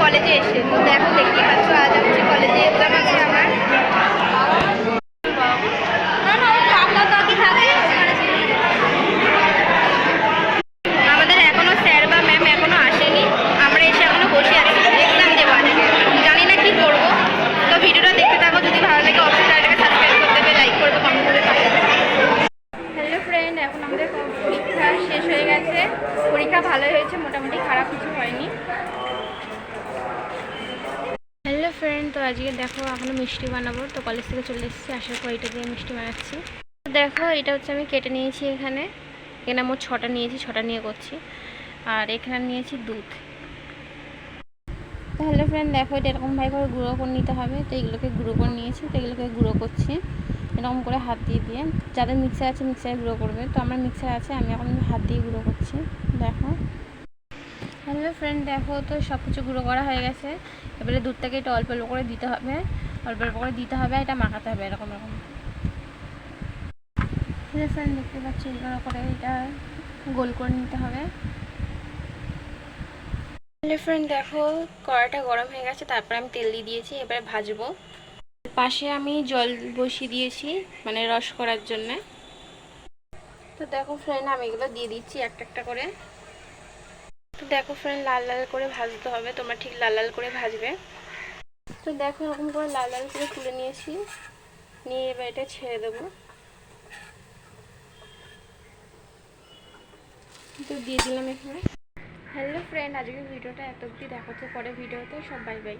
কলেজে এসে। তো দেখো দেখতে পাচ্ছ, আজ হচ্ছে কলেজে এক্সাম আছে আমার। আমাদের এখনও স্যার বা ম্যাম এখনও আসেনি। আমরা এসে এখনও বসে আছি। এক্সাম দেবো আজকে। জানি না কি করব। তো ভিডিওটা দেখতে থাকো। যদি ভালো লাগে, অবশ্যই চ্যানেলটাকে সাবস্ক্রাইব করতে হবে লাইক করবে হ্যালো ফ্রেন্ড এখন আমাদের পরীক্ষা শেষ হয়ে গেছে। পরীক্ষা ভালোই হয়েছে, মোটামুটি খারাপ কিছু হয়নি হ্যালো ফ্রেন্ড তো আজকে দেখো এখনও মিষ্টি বানাবো। তো কলেজ থেকে চলে এসেছি, আসার পর এটা দিয়ে মিষ্টি বানাচ্ছি। দেখো, এটা হচ্ছে আমি কেটে নিয়েছি এখানে। এখানে আমার ছটা নিয়েছি, ছটা নিয়ে করছি। আর এখানে নিয়েছি দুধ। তাহলে ফ্রেন্ড দেখো, এটা এরকমভাবে করে গুঁড়ো করে নিতে হবে। তো এগুলোকে গুঁড়ো করে নিয়েছি, তো এগুলোকে গুঁড়ো করছি। এরকম করে হাত দিয়ে দিয়ে। যাদের মিক্সার আছে মিক্সারে গুঁড়ো করবে। তো আমার মিক্সার আছে, আমি এখন হাত দিয়ে গুঁড়ো করছি। দেখো। হ্যালো ফ্রেন্ড দেখো তো সব কিছু গুঁড়ো করা হয়ে গেছে। এবারে দুধটাকে একটু অল্প অল্প করে দিতে হবে। অল্প অল্প করে দিতে হবে, এটা মাখাতে হবে, এরকম এরকম। হ্যালো ফ্রেন্ড দেখতে পাচ্ছি এগুলো করে এটা গোল করে নিতে হবে। হ্যালো ফ্রেন্ড দেখো কড়াটা গরম হয়ে গেছে, তারপর আমি তেল দিয়ে দিয়েছি, এবারে ভাজবো। পাশে আমি জল বসিয়ে দিয়েছি মানে রস করার জন্যে। তো দেখো ফ্রেন্ড আমি এগুলো দিয়ে দিচ্ছি একটা একটা করে। তো দেখো ফ্রেন্ড লাল লাল করে ভাজতে হবে তোমার ঠিক লাল লাল করে ভাজবে। তো দেখো এরকম করে লাল লাল করে তুলে নিয়েছি। নিয়ে এবার এটা ছেড়ে দেবো। তো দিয়ে দিলাম এখানে। হ্যালো ফ্রেন্ড আজকে ভিডিওটা এত অবধি দেখাচ্ছে পরে ভিডিওতে সব বাই বাই